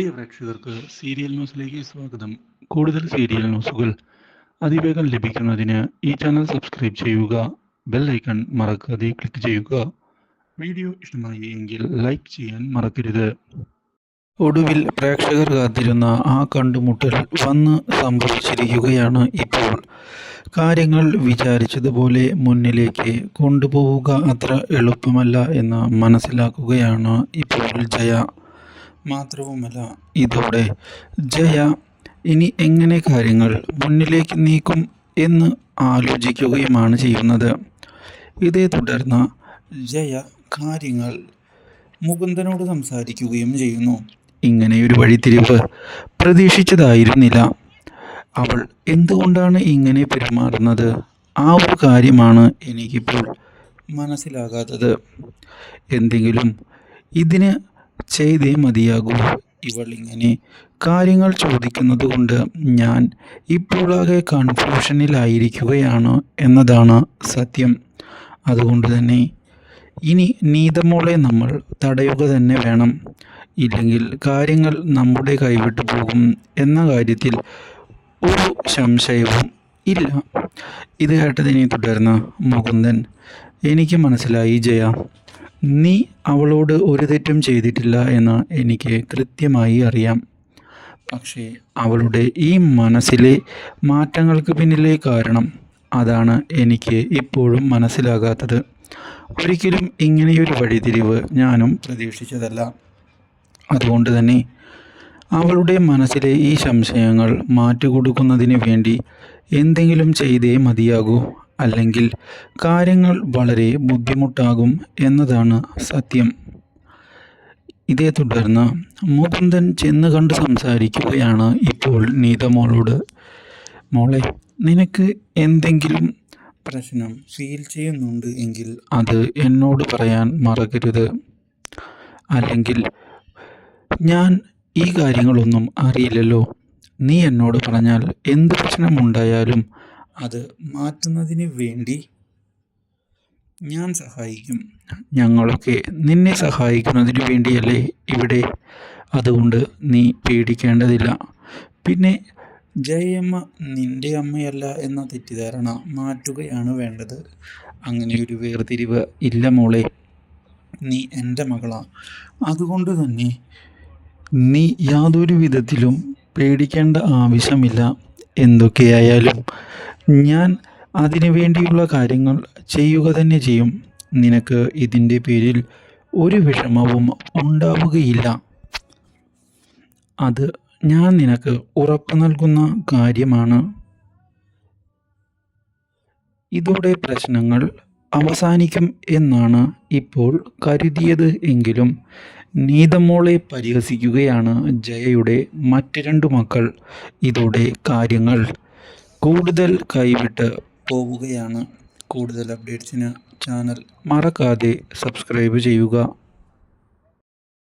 പ്രിയ പ്രേക്ഷകർക്ക് സീരിയൽ ന്യൂസിലേക്ക് സ്വാഗതം. കൂടുതൽ സീരിയൽ ന്യൂസുകൾ അതിവേഗം ലഭിക്കുന്നതിന് ഈ ചാനൽ സബ്സ്ക്രൈബ് ചെയ്യുക ബെൽ ഐക്കൺ മറക്കാതെ ക്ലിക്ക് ചെയ്യുക. വീഡിയോ ഇഷ്ടമായി എങ്കിൽ ലൈക്ക് ചെയ്യാൻ മറക്കരുത്. ഒടുവിൽ പ്രേക്ഷകർ കാത്തിരുന്ന ആ കണ്ടുമുട്ടൽ വന്ന് സംഭവിച്ചിരിക്കുകയാണ് ഇപ്പോൾ. കാര്യങ്ങൾ വിചാരിച്ചതുപോലെ മുന്നിലേക്ക് കൊണ്ടുപോവുക അത്ര എളുപ്പമല്ല എന്ന് മനസ്സിലാക്കുകയാണ് ഇപ്പോൾ ജയ. മാത്രവുമല്ല. ഇതോടെ ജയ ഇനി എങ്ങനെ കാര്യങ്ങൾ മുന്നിലേക്ക് നീക്കും എന്ന് ആലോചിക്കുകയുമാണ് ചെയ്യുന്നത്. ഇതേ തുടർന്ന് ജയ കാര്യങ്ങൾ മുകുന്ദനോട് സംസാരിക്കുകയും ചെയ്യുന്നു. ഇങ്ങനെയൊരു വഴിത്തിരിവ് പ്രതീക്ഷിച്ചതായിരുന്നില്ല. അവൾ എന്തുകൊണ്ടാണ് ഇങ്ങനെ പെരുമാറുന്നത്? ആ ഒരു കാര്യമാണ് എനിക്കിപ്പോൾ മനസ്സിലാകാത്തത്. എന്തെങ്കിലും ഇതിന് ചെയ്തേ മതിയാകൂ. ഇവൾ ഇങ്ങനെ കാര്യങ്ങൾ ചോദിക്കുന്നത് കൊണ്ട് ഞാൻ ഇപ്പോഴാകെ കൺഫ്യൂഷനിലായിരിക്കുകയാണ് എന്നതാണ് സത്യം. അതുകൊണ്ട് തന്നെ ഇനി നീതമോളെ നമ്മൾ തടയുക തന്നെ വേണം. ഇല്ലെങ്കിൽ കാര്യങ്ങൾ നമ്മുടെ കൈവിട്ടു പോകും എന്ന കാര്യത്തിൽ ഒരു സംശയവും ഇല്ല. ഇത് കേട്ടതിനെ തുടർന്ന് മുകുന്ദൻ എനിക്ക് മനസ്സിലായി ജയ. നീ അവളോട് ഒരു തെറ്റും ചെയ്തിട്ടില്ല എന്ന് എനിക്ക് കൃത്യമായി അറിയാം. പക്ഷേ അവളുടെ ഈ മനസ്സിലെ മാറ്റങ്ങൾക്ക് പിന്നിലെ കാരണം അതാണ് എനിക്ക് ഇപ്പോഴും മനസ്സിലാകാത്തത്. ഒരിക്കലും ഇങ്ങനെയൊരു വഴിതിരിവ് ഞാനും പ്രതീക്ഷിച്ചതല്ല. അതുകൊണ്ട് തന്നെ അവളുടെ മനസ്സിലെ ഈ സംശയങ്ങൾ മാറ്റുകൊടുക്കുന്നതിന് വേണ്ടി എന്തെങ്കിലും ചെയ്തേ മതിയാകൂ. അല്ലെങ്കിൽ കാര്യങ്ങൾ വളരെ ബുദ്ധിമുട്ടാകും എന്നതാണ് സത്യം. ഇതേ തുടർന്ന് മുകുന്ദൻ ചെന്ന് കണ്ട് സംസാരിക്കുകയാണ് ഇപ്പോൾ നീത മോളോട് മോളെ നിനക്ക് എന്തെങ്കിലും പ്രശ്നം ഫീൽ ചെയ്യുന്നുണ്ട് എങ്കിൽ അത് എന്നോട് പറയാൻ മറക്കരുത്. അല്ലെങ്കിൽ ഞാൻ ഈ കാര്യങ്ങളൊന്നും അറിയില്ലല്ലോ. നീ എന്നോട് പറഞ്ഞാൽ എന്ത് പ്രശ്നമുണ്ടായാലും അത് മാറ്റുന്നതിന് വേണ്ടി ഞാൻ സഹായിക്കും. ഞങ്ങളൊക്കെ നിന്നെ സഹായിക്കുന്നതിന് വേണ്ടിയല്ലേ ഇവിടെ. അതുകൊണ്ട് നീ പേടിക്കേണ്ടതില്ല. പിന്നെ ജയമ്മ നിന്റെ അമ്മയല്ല എന്ന തെറ്റിദ്ധാരണ മാറ്റുകയാണ് വേണ്ടത്. അങ്ങനെ ഒരു വേർതിരിവ് ഇല്ല മോളെ. നീ എന്റെ മകളാ. അതുകൊണ്ട് തന്നെ നീ യാതൊരു വിധത്തിലും പേടിക്കേണ്ട ആവശ്യമില്ല. എന്തൊക്കെയായാലും ഞാൻ അതിനു വേണ്ടിയുള്ള കാര്യങ്ങൾ ചെയ്യുക തന്നെ ചെയ്യും. നിനക്ക് ഇതിന്റെ പേരിൽ ഒരു വിഷമവും ഉണ്ടാവുകയില്ല. അത് ഞാൻ നിനക്ക് ഉറപ്പ് നൽകുന്ന കാര്യമാണ്. ഇതോടെ പ്രശ്നങ്ങൾ അവസാനിക്കും എന്നാണ് ഇപ്പോൾ കരുതിയത് എങ്കിലും നീതമോളെ പരിഹസിക്കുകയാണ് ജയയുടെ മറ്റ് രണ്ടു മക്കൾ. ഇതോടെ കാര്യങ്ങൾ കൂടുതൽ കൈവിട്ട് പോവുകയാണ് കൂടുതൽ അപ്ഡേറ്റ്സിന് ചാനൽ മറക്കാതെ സബ്സ്ക്രൈബ് ചെയ്യുക.